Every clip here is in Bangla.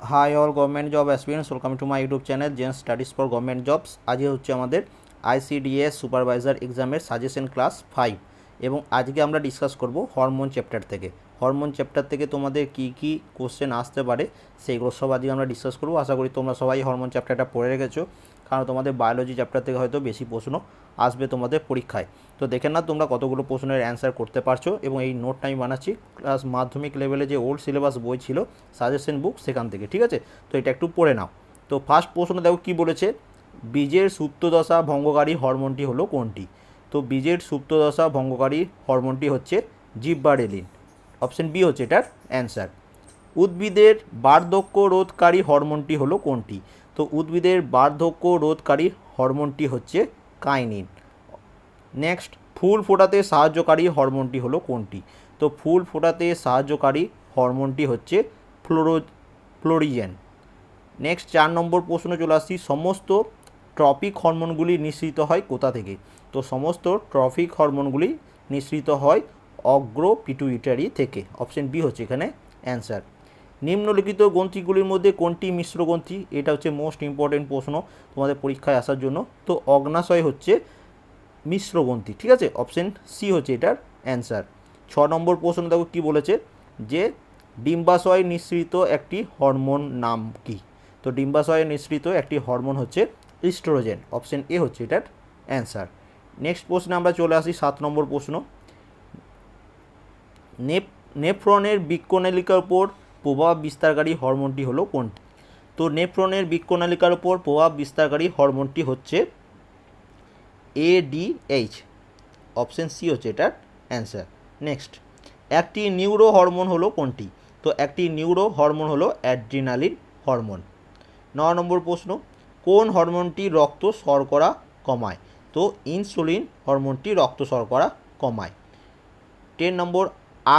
Hi all government job aspirants welcome to my YouTube channel gen studies for government jobs আজকে হচ্ছে আমাদের আইসিডিএস সুপারভাইজার এক্সামের সাজেশন ক্লাস ফাইভ এবং আজকে আমরা ডিসকাস করব হরমোন চ্যাপ্টার থেকে। হরমোন চ্যাপ্টার থেকে তোমাদের কী কী কোশ্চেন আসতে পারে, সেইগুলো সব আজকে আমরা ডিসকাস করব। আশা করি তোমরা সবাই হরমোন চ্যাপ্টারটা পড়ে রেখেছো। কারণ তোমাদের বায়োলজি চ্যাপ্টার থেকে হয়তো বেশি প্রশ্ন আসবে তোমাদের পরীক্ষায়। তো দেখে না তোমরা কতগুলো প্রশ্নের অ্যান্সার করতে পারছ এবং এই নোটটা আমি বানাচ্ছি ক্লাস মাধ্যমিক লেভেলে যে ওল্ড সিলেবাস বই ছিল সাজেশন বুক সেখান থেকে, ঠিক আছে? তো এটা একটু পড়ে নাও। তো ফার্স্ট প্রশ্ন দেখো কী বলেছে? বীজের সুপ্তদশা ভঙ্গকারী হরমোনটি হলো কোনটি? তো বীজের সুপ্তদশা ভঙ্গকারী হরমোনটি হচ্ছে জিব্বারেলিন। অপশন বি হচ্ছে এটার অ্যান্সার উদ্ভিদের বার্ধক্য রোধকারী হরমোনটি হলো কোনটি? তো উদ্ভিদের বার্ধক্য রোধকারী হরমোনটি হচ্ছে কাইনিন। নেক্সট, ফুল ফোটাতে সাহায্যকারী হরমোনটি হলো কোনটি? তো ফুল ফোটাতে সাহায্যকারী হরমোনটি হচ্ছে ফ্লোরো, ফ্লোরিজেন। নেক্সট, চার নম্বর প্রশ্ন চলে আসছি, সমস্ত ট্রপিক হরমোনগুলি নিঃসৃত হয় কোথা থেকে? তো সমস্ত ট্রফিক হরমোনগুলি নিঃসৃত হয় অগ্র পিটুইটারি থেকে। অপশন বি হচ্ছে এখানে অ্যান্সার। নিম্নলিখিত গ্রন্থিগুলির মধ্যে কোনটি মিশ্র গ্রন্থি? এটা হচ্ছে মোস্ট ইম্পর্টেন্ট প্রশ্ন তোমাদের পরীক্ষায় আসার জন্য। তো অগ্নাশয় হচ্ছে মিশ্র গ্রন্থি, ঠিক আছে? অপশন সি হচ্ছে এটার অ্যান্সার ছ নম্বর প্রশ্ন দেখো কী বলেছে? যে ডিম্বাশয় নিঃসৃত একটি হরমোন নাম কি? তো ডিম্বাশয়ে নিঃসৃত একটি হরমোন হচ্ছে ইস্ট্রোজেন অপশন এ হচ্ছে এটার অ্যান্সার নেক্সট প্রশ্নে আমরা চলে আসি সাত নম্বর প্রশ্ন। নেপ, নেফ্রনের বৃক্কনালিকার উপর প্রভাব বিস্তারকারী হরমোনটি হলো কোনটি? তো নেফ্রনের বৃক্কনালিকার উপর প্রভাব বিস্তারকারী হরমোনটি হচ্ছে এডিএইচ অপশন সি হচ্ছে এটার অ্যান্সার নেক্সট একটি নিউরো হরমোন হলো কোনটি? তো একটি নিউরো হরমোন হলো অ্যাড্রিনালিন হরমোন ন নম্বর প্রশ্ন, কোন হরমোনটি রক্ত শর্করা কমায়? তো ইনসুলিন হরমোনটি রক্ত শর্করা কমায়। টেন নম্বর,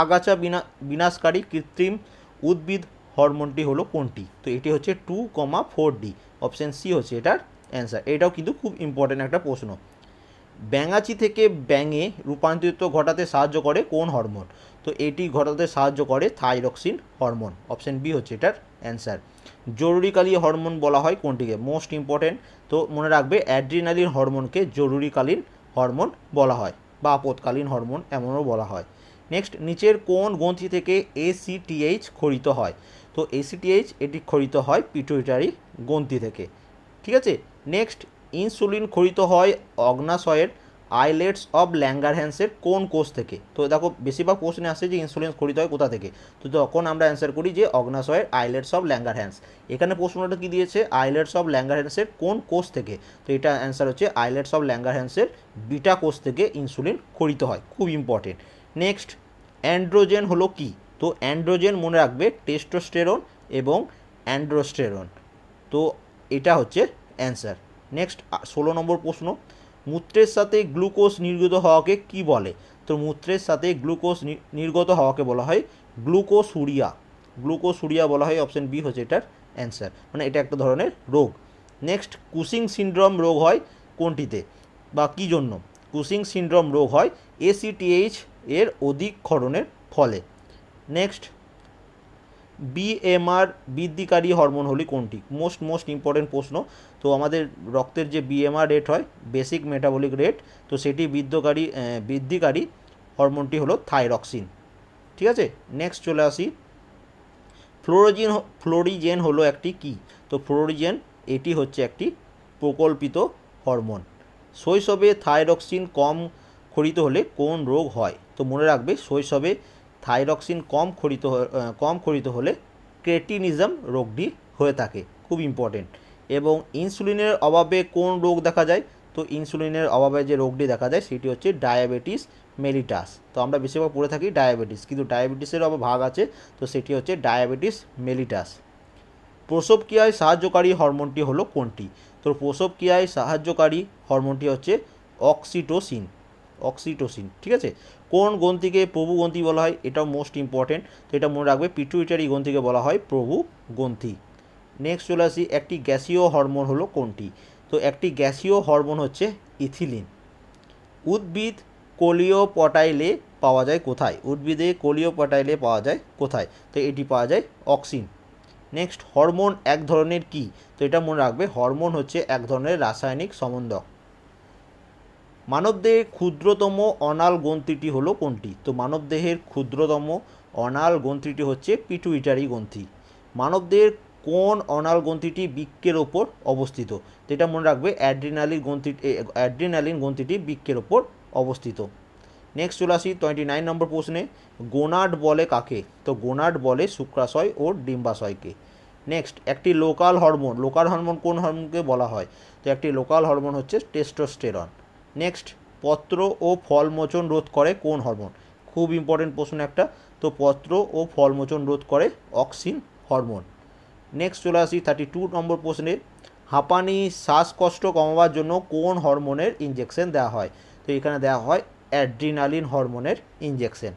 আগাছা বিনা বিনাশকারী কৃত্রিম উদ্ভিদ হরমোনটি হলো কোনটি? তো এটি হচ্ছে two comma four D. Option C হচ্ছে এটার অ্যান্সার। এটাও কিন্তু খুব ইম্পর্ট্যান্ট একটা প্রশ্ন। ব্যাঙাচি থেকে ব্যাঙে রূপান্তরিত ঘটাতে সাহায্য করে কোন হরমোন? তো এটি ঘটাতে সাহায্য করে থাইরক্সিন হরমোন। অপশান বি হচ্ছে এটার অ্যান্সার। জরুরিকালীন হরমোন বলা হয় কোনটিকে? মোস্ট ইম্পর্ট্যান্ট তো মনে রাখবে, অ্যাড্রিনালিন হরমোনকে জরুরিকালীন হরমোন বলা হয় বা আপতকালীন হরমোন এমনও বলা হয়। নেক্সট নিচের কোন গ্রন্থি থেকে এসিটিএইচ খরিত হয়। তো এসিটিএইচ এটি খরিত হয় পিটুইটারি গ্রন্থি থেকে। ঠিক আছে? নেক্সট ইনসুলিন খরিত হয় অগ্নাশয়ের আইলেটস অফ ল্যাঙ্গারহ্যান্সের কোন কোষ থেকে। তো দেখো, বেশিরভাগ প্রশ্নে আসে যে ইনসুলিন খরিত হয় কোথা থেকে? তো তখন আমরা অ্যান্সার করি যে অগ্নাশয়ের আইলেটস অফ ল্যাঙ্গারহ্যান্স এখানে প্রশ্নটা কি দিয়েছে? আইলেটস অফ ল্যাঙ্গারহ্যান্সের কোন কোষ থেকে। তো এটা অ্যান্সার হচ্ছে আইলেটস অফ ল্যাঙ্গারহ্যান্সের বিটা কোষ থেকে ইনসুলিন খরিত হয়। খুব ইম্পর্টেন্ট নেক্সট, অ্যান্ড্রোজেন হলো কি? তো অ্যান্ড্রোজেন মনে রাখবে টেস্টোস্টেরন এবং অ্যান্ড্রোস্টেরন। তো এটা হচ্ছে অ্যান্সার। নেক্সট ষোলো নম্বর প্রশ্ন। মূত্রের সাথে গ্লুকোজ নির্গত হওয়াকে কি বলে? তো মূত্রের সাথে গ্লুকোজ নির্গত হওয়াকে বলা হয় গ্লুকোসুরিয়া। গ্লুকোসুরিয়া বলা হয় অপশন বি হচ্ছে এটার অ্যান্সার মানে এটা একটা ধরনের রোগ। নেক্সট, কুসিং সিনড্রোম রোগ হয় কোনটিতে বা কী জন্য? কুসিং সিনড্রোম রোগ হয় এসিটিএইচ এর অধিক ক্ষরণের ফলে নেক্সট বিএমআর বৃদ্ধিকারী হরমোন হলি কোনটি? মোস্ট মোস্ট ইম্পর্টেন্ট প্রশ্ন। তো আমাদের রক্তের যে বিএমআর রেট হয় বেসিক মেটাবলিক রেট তো সেটি বৃদ্ধকারী বৃদ্ধিকারী হরমোনটি হলো থাইরক্সিন ঠিক আছে? নেক্সট চলে আসি। ফ্লোরোজিন ফ্লোরিজেন হলো একটি কি? তো ফ্লোরিজেন এটি হচ্ছে একটি প্রকল্পিত হরমোন। শৈশবে থাইরক্সিন কম খরিত হলে কোন রোগ হয়? তো মনে রাখবে শৈশবে থাইরক্সিন কম খরিত হ- কম খরিত হলে ক্রেটিনিজম রোগটি হয়ে থাকে, খুব ইম্পর্টেন্ট এবং ইনসুলিনের অভাবে কোন রোগ দেখা যায়? তো ইনসুলিনের অভাবে যে রোগটি দেখা যায় সেটি হচ্ছে ডায়াবেটিস মেলিটাস। তো আমরা বেশিরভাগ পড়ে থাকি ডায়াবেটিস, কিন্তু ডায়াবেটিসের আবার ভাগ আছে, তো সেটি হচ্ছে ডায়াবেটিস মেলিটাস। প্রসবক্রিয়ায় সাহায্যকারী হরমোনটি হলো কোনটি? তো প্রসবক্রিয়ায় সাহায্যকারী হরমোনটি হচ্ছে অক্সিটোসিন। অক্সিটোসিন, ঠিক আছে? কোন গ্রন্থিকে প্রভু গ্রন্থি বলা হয়? এটাও মোস্ট ইম্পর্টেন্ট তো এটা মনে রাখবে পিটুইটারি গ্রন্থিকে বলা হয় প্রভু গ্রন্থি। নেক্সট চলে আসি, একটি গ্যাসীয় হরমোন হলো কোনটি? তো একটি গ্যাসীয় হরমোন হচ্ছে ইথিলিন। উদ্ভিদ কোলিও পটাইলে পাওয়া যায় কোথায়? উদ্ভিদে কোলিও পটাইলে পাওয়া যায় কোথায়? তো এটি পাওয়া যায় অক্সিন। নেক্সট হরমোন এক ধরনের কি? তো এটা মনে রাখবে, হরমোন হচ্ছে এক ধরনের রাসায়নিক সম্বন্ধক। মানবদেহের ক্ষুদ্রতম অনাল গ্রন্থিটি হলো কোনটি? তো মানবদেহের ক্ষুদ্রতম অনাল গ্রন্থিটি হচ্ছে পিটুইটারি গ্রন্থি। মানবদেহের কোন অনাল গ্রন্থিটি বৃক্কের ওপর অবস্থিত? তো এটা মনে রাখবে অ্যাড্রিনালিন গ্রন্থি অ্যাড্রিনালিন গ্রন্থিটি বৃক্কের ওপর অবস্থিত। নেক্সট চলে আসি টোয়েন্টি নাইন নম্বর প্রশ্নে, গোনাড বলে কাকে? তো গোনাড বলে শুক্রাশয় ও ডিম্বাশয়কে। নেক্সট, একটি লোকাল হরমোন লোকাল হরমোন কোন হরমোনকে বলা হয়? তো একটি লোকাল হরমোন হচ্ছে টেস্টোস্টেরন। নেক্সট পত্র ও ফলমোচন রোধ করে কোন হরমোন? খুব ইম্পর্টেন্ট প্রশ্ন একটা। তো পত্র ও ফলমোচন রোধ করে অক্সিন হরমোন। নেক্সট চলে আসি থার্টি টু নম্বর প্রশ্নে। হাঁপানি, শ্বাসকষ্ট কমাবার জন্য কোন হরমোনের ইঞ্জেকশন দেওয়া হয়? তো এখানে দেওয়া হয় অ্যাড্রিনালিন হরমোনের ইঞ্জেকশন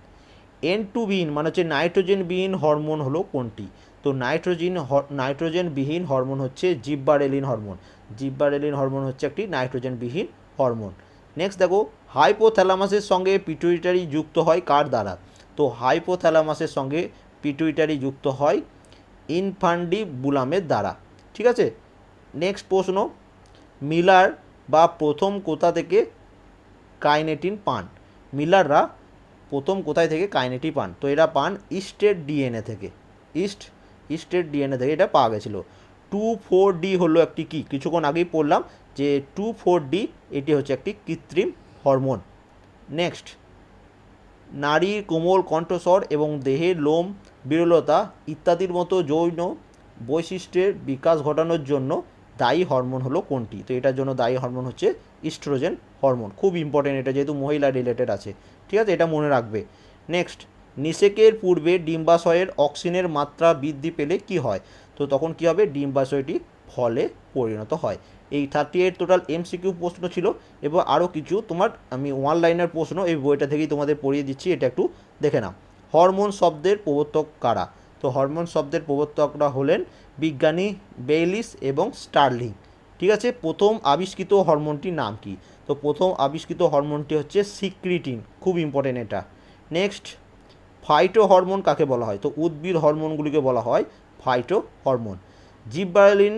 এন টু বিহীন মানে হচ্ছে নাইট্রোজেনবিহীন হরমোন হলো কোনটি? তো নাইট্রোজেন নাইট্রোজেনবিহীন হরমোন হচ্ছে জিব্বারেলিন হরমোন। জিব্বারেলিন হরমোন হচ্ছে একটি নাইট্রোজেনবিহীন হরমোন। নেক্সট দেখো হাইপোথ্যালামাসের সঙ্গে পিটুইটারি যুক্ত হয় কার দ্বারা? তো হাইপোথ্যালামাসের সঙ্গে পিটুইটারি যুক্ত হয় ইনফান্ডি বুলামের দ্বারা। ঠিক আছে? নেক্সট প্রশ্ন, মিলার বা প্রথম কোথা থেকে কাইনেটিন পান? মিলাররা প্রথম কোথায় থেকে কাইনেটি পান? তো এরা পান ইস্টের ডিএনএ থেকে। ইস্ট ইস্টের ডিএনএ থেকে এটা পাওয়া গেছিল। টু ফোর ডি হলো একটি কি? কিছুক্ষণ আগেই পড়লাম যে টু ফোর ডি এটি হচ্ছে একটি কৃত্রিম হরমোন। নেক্সট, নারীর কোমল কণ্ঠস্বর এবং দেহের লোম, বিরলতা ইত্যাদির মতো যৌন বৈশিষ্ট্যের বিকাশ ঘটানোর জন্য দায়ী হরমোন হলো কোনটি? তো এটার জন্য দায়ী হরমোন হচ্ছে ইস্ট্রোজেন হরমোন। খুব ইম্পর্টেন্ট এটা যেহেতু মহিলা রিলেটেড আছে। ঠিক আছে, এটা মনে রাখবে। নেক্সট, নিষেকের পূর্বে ডিম্বাশয়ের অক্সিজেনের মাত্রা বৃদ্ধি পেলে কি হয়? তো তখন কি হবে? ডিম্বাশয়টি ফলে পরিণত হয়। এই থার্টি এইট টোটাল এমসিকিউ প্রশ্ন ছিল এবং আরও কিছু তোমার আমি ওয়ান লাইনের প্রশ্ন এই বইটা থেকেই তোমাদের পড়িয়ে দিচ্ছি, এটা একটু দেখে নাও। হরমোন শব্দের প্রবর্তক কারা? তো হরমোন শব্দের প্রবর্তকরা হলেন বিজ্ঞানী বেইলিস এবং স্টার্লিং। ঠিক আছে, প্রথম আবিষ্কৃত হরমোনটির নাম কি? তো প্রথম আবিষ্কৃত হরমোনটি হচ্ছে সিক্রিটিন, খুব ইম্পর্টেন্ট এটা। নেক্সট ফাইটো হরমোন কাকে বলা হয়? তো উদ্ভিদ হরমোনগুলিকে বলা হয় ফাইটো হরমোন জিব্বারেলিন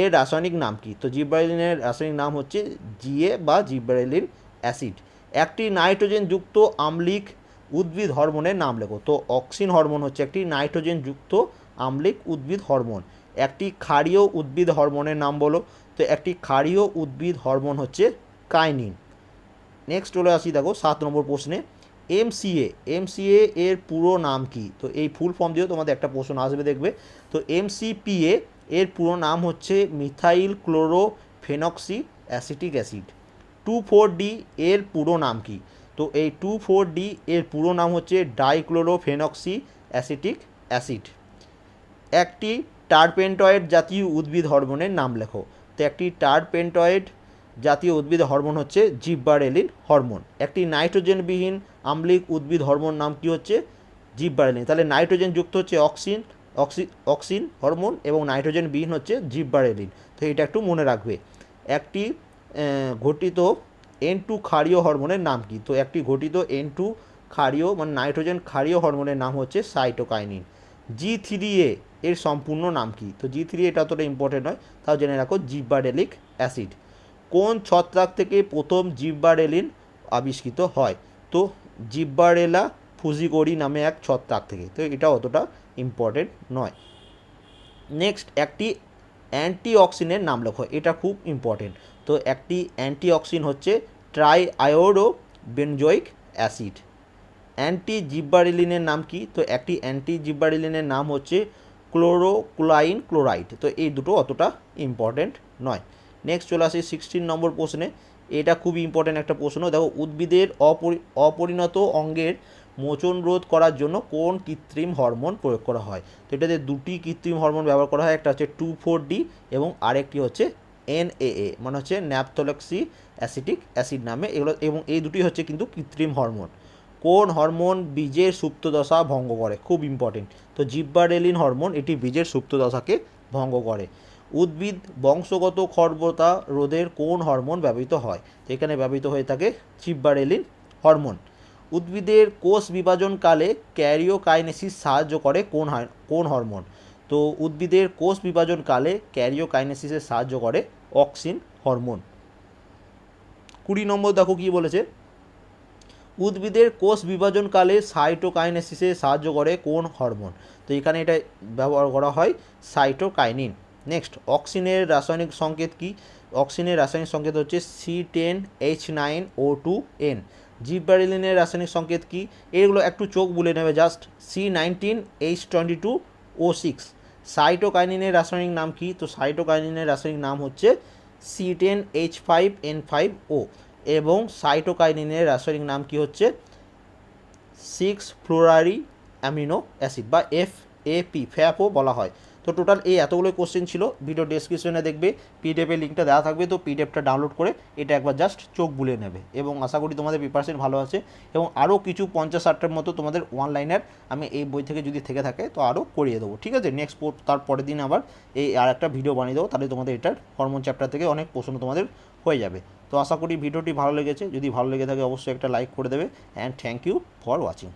এর রাসায়নিক নাম কি? তো জিব্বারেলিনের রাসায়নিক নাম হচ্ছে জিএ বা জিব্বারেলিন অ্যাসিড। একটি নাইট্রোজেনযুক্ত আম্লিক উদ্ভিদ হরমোনের নাম লেখো। তো অক্সিন হরমোন হচ্ছে একটি নাইট্রোজেনযুক্ত আম্লিক উদ্ভিদ হরমোন। একটি ক্ষারীয় উদ্ভিদ হরমোনের নাম বলো। তো একটি ক্ষারীয় উদ্ভিদ হরমোন হচ্ছে কাইনিন। নেক্সট চলে আসি দেখো সাত নম্বর প্রশ্নে। এমসিএ এমসিএ এর পুরো নাম কি? তো এই ফুল ফর্ম দিয়েও তোমাদের একটা প্রশ্ন আসবে দেখবে। তো এমসিপিএ এর পুরো নাম হচ্ছে methyl chloro phenoxy acetic acid. Two four D এর পুরো নাম কি? তো এই টু ফোর ডি এর পুরো নাম হচ্ছে ডাইক্লোরোফেনক্সি অ্যাসিটিক অ্যাসিড। একটি টারপেন্টয়েড জাতীয় উদ্ভিদ হরমোনের নাম লেখো। তো একটি টারপেন্টয়েড জাতীয় উদ্ভিদ হরমোন হচ্ছে জিব্বারেলিন হরমোন। একটি নাইট্রোজেনবিহীন আম্লিক উদ্ভিদ হরমোন নাম কি হচ্ছে? জিব্বারেলিন। তাহলে নাইট্রোজেন যুক্ত হচ্ছে অক্সিন অক্সি, অক্সিন, হরমোন এবং নাইট্রোজেন বিহীন হচ্ছে জিব্বারেলিন। তো এটা একটু মনে রাখবে। একটি ঘটিত এন টু ক্ষারীয় হরমোনের নাম কি? তো একটি ঘটিত এন টু ক্ষারীয় মানে নাইট্রোজেন ক্ষারীয় হরমোনের নাম হচ্ছে সাইটোকাইনিন। জি থ্রি এ এর সম্পূর্ণ নাম কি? তো জি থ্রি এটা অতটা ইম্পর্টেন্ট নয়। তাও জেনে রাখো, জিব্বারেলিক অ্যাসিড। কোন ছত্রাক থেকে প্রথম জিব্বারেলিন আবিষ্কৃত হয়? তো জিব্বারেলা ফুজিগোরি নামে এক ছত্রাক থেকে। তো এটা অতটা ইম্পর্টেন্ট নয়। নেক্সট একটি অ্যান্টিঅক্সিনের নাম লেখো এটা খুব ইম্পর্টেন্ট তো একটি অ্যান্টিঅক্সিন হচ্ছে tri iodo benzoic acid. Anti জিব্বারিলিনের নাম কি? তো একটি অ্যান্টি জিব্বারিলিনের নাম হচ্ছে ক্লোরোক্লাইন ক্লোরাইড। তো এই দুটো অতটা ইম্পর্টেন্ট নয়। নেক্সট চলে আসি সিক্সটিন নম্বর প্রশ্নে। এটা খুব ইম্পর্টেন্ট একটা প্রশ্ন। দেখো, উদ্ভিদের অপরি, অপরিণত অঙ্গের মোচন রোধ করার জন্য কোন কৃত্রিম হরমোন প্রয়োগ করা হয়? তো এটাতে দুটি কৃত্রিম হরমোন ব্যবহার করা হয়, একটা হচ্ছে টু ফোর ডি এবং আরেকটি হচ্ছে এনএএ মানে হচ্ছে ন্যাপথোলক্সি অ্যাসিটিক অ্যাসিড নামে এগুলো, এবং এই দুটি হচ্ছে কিন্তু কৃত্রিম হরমোন। কোন হরমোন বীজের সুপ্তদশা ভঙ্গ করে? খুব ইম্পর্টেন্ট তো জিব্বারেলিন হরমোন, এটি বীজের সুপ্তদশাকে ভঙ্গ করে। উদ্ভিদ বংশগত খর্বতা রোধের কোন হরমোন ব্যবহৃত হয়? এখানে ব্যবহৃত হয়ে থাকে জিব্বারেলিন হরমোন। উদ্ভিদের কোষ বিভাজনকালে ক্যারিওকাইনেসিস সাহায্য করে কোন কোন হরমোন? তো উদ্ভিদের কোষ বিভাজনকালে ক্যারিওকাইনেসিসে সাহায্য করে অক্সিন হরমোন। কুড়ি নম্বর দেখো কী বলেছে? উদ্ভিদের কোষ বিভাজনকালে সাইটোকাইনেসিসে সাহায্য করে কোন হরমোন? তো এখানে এটা ব্যবহার করা হয় সাইটোকাইনিন। নেক্সট, অক্সিনের রাসায়নিক সংকেত কি? অক্সিনের রাসায়নিক সংকেত হচ্ছে C ten H nine O two N. জিব্বারিলিনের রাসায়নিক সংকেত কি? এগুলো একটু চোখ বুলে নেবে just C nineteen H twenty two O six সাইটোকাইনিনের রাসায়নিক নাম কি? তো সাইটোকাইনিনের রাসায়নিক নাম হচ্ছে C ten H five N five O এবং সাইটোকাইনিনের রাসায়নিক নাম কি হচ্ছে? সিক্স ফ্লোরারি অ্যামিনো অ্যাসিড বা এফ এপি ফ্যাপও বলা হয়। তো টোটাল এই এতগুলো কোশ্চেন ছিল। ভিডিও ডেসক্রিপশনে দেখবে পিডিএফের লিঙ্কটা দেওয়া থাকবে। তো পিডিএফটা ডাউনলোড করে এটা একবার জাস্ট চোখ বুলে নেবে। এবং আশা করি তোমাদের প্রিপারেশন ভালো আছে। এবং আরও কিছু পঞ্চাশ ষাটটার মতো তোমাদের ওয়ান লাইনার আমি এই বই থেকে যদি থেকে থাকে, তো আরও করিয়ে দেবো। ঠিক আছে? নেক্সট তার পরের দিন আবার এই আর একটা ভিডিও বানিয়ে দেবো। তাহলে তোমাদের এটার হরমোন চ্যাপ্টার থেকে অনেক প্রশ্ন তোমাদের হয়ে যাবে। তো আশা করি ভিডিওটি ভালো লেগেছে। যদি ভালো লেগে থাকে, অবশ্যই একটা লাইক করে দেবে। And thank you for watching